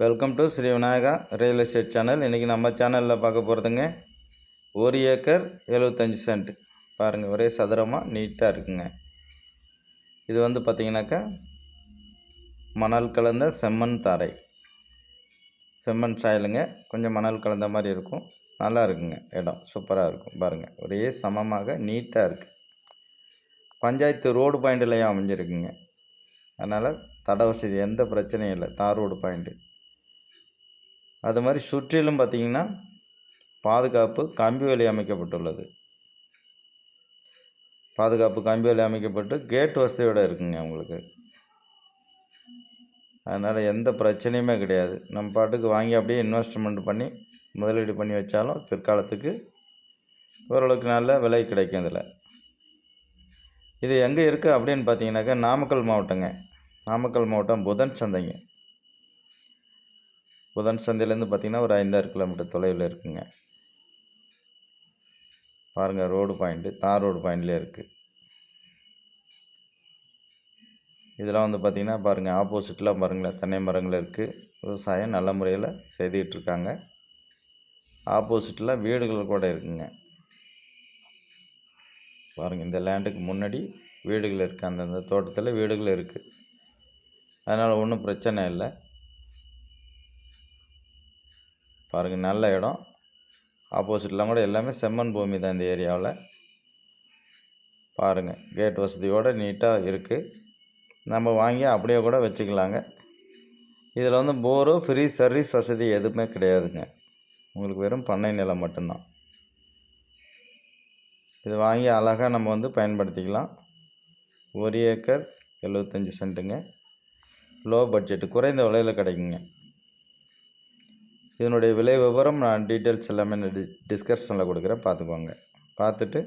Welcome to Sri Vinayaka real estate channel. இன்றைக்கி நம்ம சேனலில் பார்க்க போகிறதுங்க ஒரு ஏக்கர் எழுபத்தஞ்சி சென்ட். பாருங்கள் ஒரே சதுரமாக நீட்டாக இருக்குங்க. இது வந்து பார்த்திங்கனாக்கா மணல் கலந்த செம்மண் தாரை. செம்மண் சாயலுங்க. கொஞ்சம் மணல் கலந்த மாதிரி இருக்கும். நல்லா இருக்குங்க இடம் சூப்பராக இருக்கும். பாருங்கள் ஒரே சமமாக நீட்டாக இருக்குது பஞ்சாயத்து ரோடு பாயிண்ட்லேயும் அமைஞ்சிருக்குங்க. அதனால் தட வசதி எந்த பிரச்சனையும் இல்லை. தார் ரோடு பாயிண்ட்டு அது மாதிரி சுற்றிலும் பார்த்திங்கன்னா பாதுகாப்பு கம்பி வேலி அமைக்கப்பட்டுள்ளது. பாதுகாப்பு கம்பி வேலி அமைக்கப்பட்டு கேட் வசதியோடு இருக்குங்க உங்களுக்கு அதனால் எந்த பிரச்சனையுமே கிடையாது. நம்ம பாட்டுக்கு வாங்கி அப்படியே இன்வெஸ்ட்மெண்ட் பண்ணி முதலீடு பண்ணி வச்சாலும் பிற்காலத்துக்கு ஓரளவுக்கு நல்ல விலை கிடைக்கும் இதில். இது எங்கே இருக்குது அப்படின்னு பார்த்தீங்கன்னாக்கா நாமக்கல் மாவட்டங்க. நாமக்கல் மாவட்டம் புதன் சந்தைங்க புதன் சந்தையிலேருந்து பார்த்தீங்கன்னா ஒரு ஐந்தாறு கிலோமீட்டர் தொலைவில் இருக்குங்க. பாருங்கள் ரோடு பாயிண்ட்டு தார் ரோடு பாயிண்ட்லேயே இருக்குது இதெல்லாம் வந்து பார்த்திங்கன்னா பாருங்கள் ஆப்போசிட்டில் பாருங்களேன் தென்னை மரங்கள் இருக்குது விவசாயம் நல்ல முறையில் செய்துக்கிட்டுருக்காங்க ஆப்போசிட்டில் வீடுகள் கூட இருக்குங்க. பாருங்கள் இந்த லேண்டுக்கு முன்னாடி வீடுகள் இருக்குது அந்தந்த தோட்டத்தில் வீடுகள் இருக்குது அதனால் ஒன்றும் பிரச்சனை இல்லை. பாருங்கள் நல்ல இடம். ஆப்போசிட்லாம் கூட எல்லாமே செம்மண் பூமி தான் இந்த ஏரியாவில். பாருங்கள் கேட் வசதியோடு நீட்டாக இருக்குது நம்ம வாங்கி அப்படியே கூட வச்சுக்கலாங்க. இதில் வந்து போரோ ஃப்ரீ சர்வீஸ் வசதி எதுவுமே கிடையாதுங்க. உங்களுக்கு வெறும் பண்ணை நிலம் மட்டும்தான். இது வாங்கி அழகாக நம்ம வந்து பயன்படுத்திக்கலாம். ஒரு ஏக்கர் எழுபத்தஞ்சி சென்ட்டுங்க. லோ பட்ஜெட்டு குறைந்த விலையில் கிடைக்குங்க. இதனுடைய விலை விவரம் நான் டீட்டெயில்ஸ் எல்லாமே நான் டி டிஸ்கிரிப்ஷனில் கொடுக்குறேன். பார்த்துக்கோங்க. பார்த்துட்டு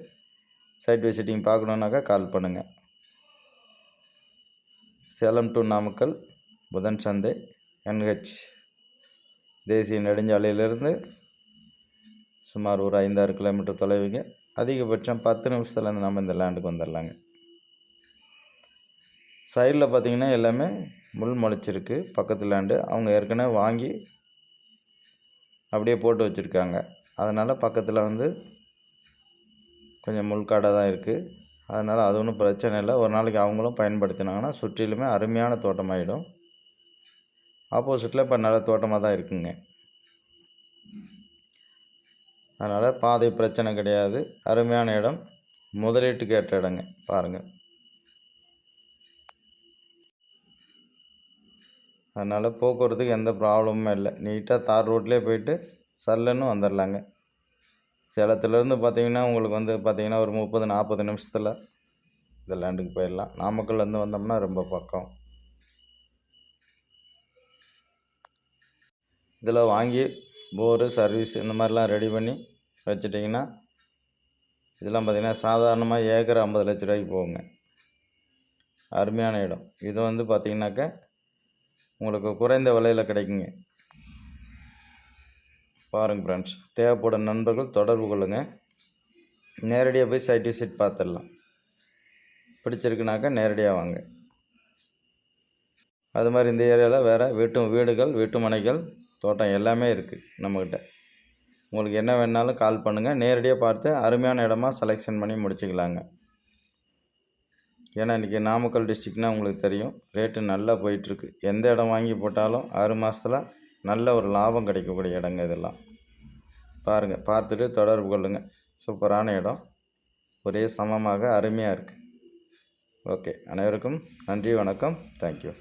சைட் விசிட்டிங் பார்க்கணுன்னாக்கா கால் பண்ணுங்கள் சேலம் டு நாமக்கல் புதன் சந்தை என்ஹெச். தேசிய நெடுஞ்சாலையிலிருந்து சுமார் ஒரு ஐந்தாறு கிலோமீட்டர் தொலைவுங்க. அதிகபட்சம் பத்து நிமிஷத்துலேருந்து நம்ம இந்த லேண்டுக்கு வந்துடலாங்க. சைடில் பார்த்திங்கன்னா எல்லாமே முள் முளைச்சிருக்கு. பக்கத்து லேண்டு அவங்க ஏற்கனவே வாங்கி அப்படியே போட்டு வச்சுருக்காங்க. அதனால் பக்கத்தில் வந்து கொஞ்சம் முள்காடாக தான் இருக்குது அதனால் அது ஒன்றும் பிரச்சனை இல்லை. ஒரு நாளைக்கு அவங்களும் பயன்படுத்தினாங்கன்னா சுற்றிலுமே அருமையான தோட்டமாகிடும் ஆப்போசிட்டில் இப்போ நல்ல தோட்டமாக தான் இருக்குங்க. அதனால் பாதை பிரச்சனை கிடையாது. அருமையான இடம். முதலீட்டுக்கு ஏற்ற இடங்க. பாருங்கள் அதனால் போக்குவரத்துக்கு எந்த ப்ராப்ளமும் இல்லை. நீட்டாக தார் ரோட்லேயே போயிட்டு சல்லுன்னு வந்துடலாங்க சேலத்துலேருந்து பார்த்தீங்கன்னா உங்களுக்கு வந்து பார்த்தீங்கன்னா ஒரு முப்பது நாற்பது நிமிஷத்தில் இந்த லேண்டுக்கு போயிடலாம் நாமக்கல்லேருந்து வந்தோம்னா ரொம்ப பக்கம். இதில் வாங்கி போரு சர்வீஸ் இந்த மாதிரிலாம் ரெடி பண்ணி வச்சுட்டிங்கன்னா இதெல்லாம் பார்த்திங்கன்னா சாதாரணமாக ஏக்கர் ஐம்பது லட்ச ரூபாய்க்கு போகுங்க. அருமையான இடம். இது வந்து பார்த்திங்கனாக்கா உங்களுக்கு குறைந்த விலையில் கிடைக்குங்க. பாருங்கள் ஃப்ரெண்ட்ஸ் தேவைப்படும் நண்பர்கள் தொடர்பு கொள்ளுங்கள் நேரடியாக போய் சைட் விசிட் பார்த்துடலாம் பிடிச்சிருக்குனாக்கா நேரடியாக வாங்க. அது மாதிரி இந்த ஏரியாவில் வேறு வீட்டு வீடுகள் வீட்டு மனைகள் தோட்டம் எல்லாமே இருக்குது நம்மக்கிட்ட உங்களுக்கு என்ன வேணாலும் கால் பண்ணுங்கள் நேரடியாக பார்த்து அருமையான இடமா செலெக்ஷன் பண்ணி முடிச்சுக்கலாங்க. ஏன்னா இன்றைக்கி நாமக்கல் டிஸ்ட்ரிக்னால் உங்களுக்கு தெரியும் ரேட்டு நல்லா போயிட்டுருக்கு. எந்த இடம் வாங்கி போட்டாலும் ஆறு மாதத்தில் நல்ல ஒரு லாபம் கிடைக்கக்கூடிய இடங்க இதெல்லாம். பாருங்கள் பார்த்துட்டு தொடர்பு கொள்ளுங்கள் சூப்பரான இடம். ஒரே சமமாக அருமையாக இருக்குது ஓகே அனைவருக்கும் நன்றி வணக்கம். தேங்க்யூ